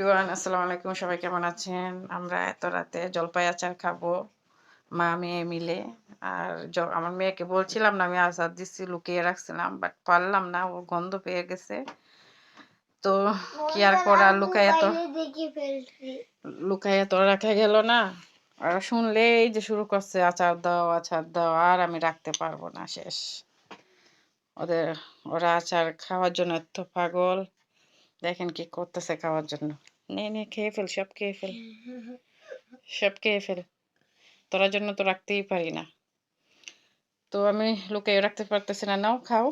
আসসালামু আলাইকুম। সবাই কেমন আছেন? আমরা এত রাতে জলপাই আচার খাব মা মেয়ে মিলে। আর আমার মেয়েকে বলছিলাম না আমি আচার দিচ্ছি লুকিয়ে রাখছিলাম বাট পারলাম না ও গন্ধ পেয়ে গেছে। তো কি আর করা লুকাইয়া তো ফেলছি। তো রাখা গেল না। আর শুনলেই যে শুরু করছে আচার দাও আচার দাও আর আমি রাখতে পারব না শেষ। ওদের ওরা আচার খাওয়ার জন্য এত পাগল। দেখেন কি করতেছে খাওয়ার জন্য। নে নে খেয়ে ফেল সব খেয়ে ফেল। সব খেয়ে ফেল। তোরা জন্য তো রাখতেই পারি না। তো আমি লুকিয়ে রাখতে পারতেছি না নাও খাও।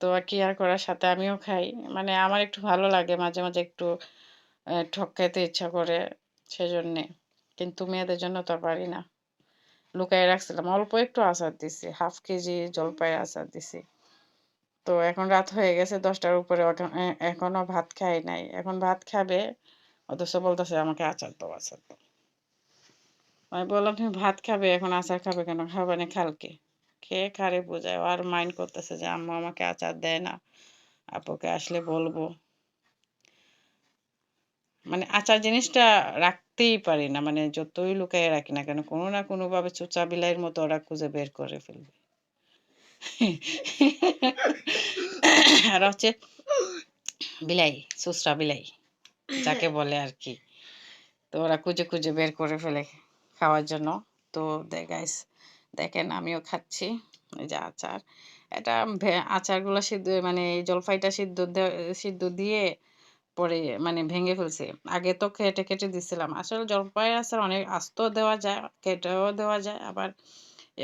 তো আর কি আর করার সাথে আমিও খাই। মানে আমার একটু ভালো লাগে মাঝে মাঝে একটু ঠক খাইতে ইচ্ছা করে সেজন্যে। কিন্তু মেয়েদের জন্য তো পারি না। লুকায় রাখছিলাম অল্প একটু আচার দিছি হাফ কেজি জলপাইয়ের আচার দিছি। তো এখন রাত হয়ে গেছে দশটার উপরে এখন- এ- এখনও ভাত খাই নাই। এখন ভাত খাবে, অথচ বলতেছে আমাকে আচার দাও আচার দাও। আমি বললাম, তুমি ভাত খাবে, এখন আচার খাবে কেন? খাবে না কালকে? খেয়ে খারে বোঝায় আর মাইন্ড করতেছে যে আম্মু আমাকে আচার দেয় না। আপুকে আসলে বলব। মানে আচার জিনিসটা রাখতেই পারি না মানে যতই লুকায় রাখি না কেন, কোনো না কোনো ভাবে চোচা বিলাইয়ের মতো ওরা খুঁজে বের করে ফেলবে। আর হচ্ছে বিলাই, সুসরা বিলাই, যাকে বলে আর কি। তো ওরা খুঁজে খুঁজে বের করে ফেলে খাওয়ার জন্য। তো গাইস দেখেন আমিও খাচ্ছি। এই যে আচার। এটা আচারগুলো সিদ্ধ মানে এই জলপাইটা সিদ্ধ সিদ্ধ দিয়ে পরে মানে ভেঙে ফেলছে। আগে তো কেটে কেটে দিছিলাম। আসলে জলপাই আচার অনেক আস্ত দেওয়া যায়, কেটেও দেওয়া যায়, আবার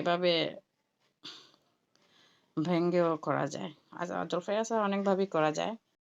এভাবে ভেঙ্গেও করা যায়। আর জলপাই আচার অনেকভাবেই করা যায়।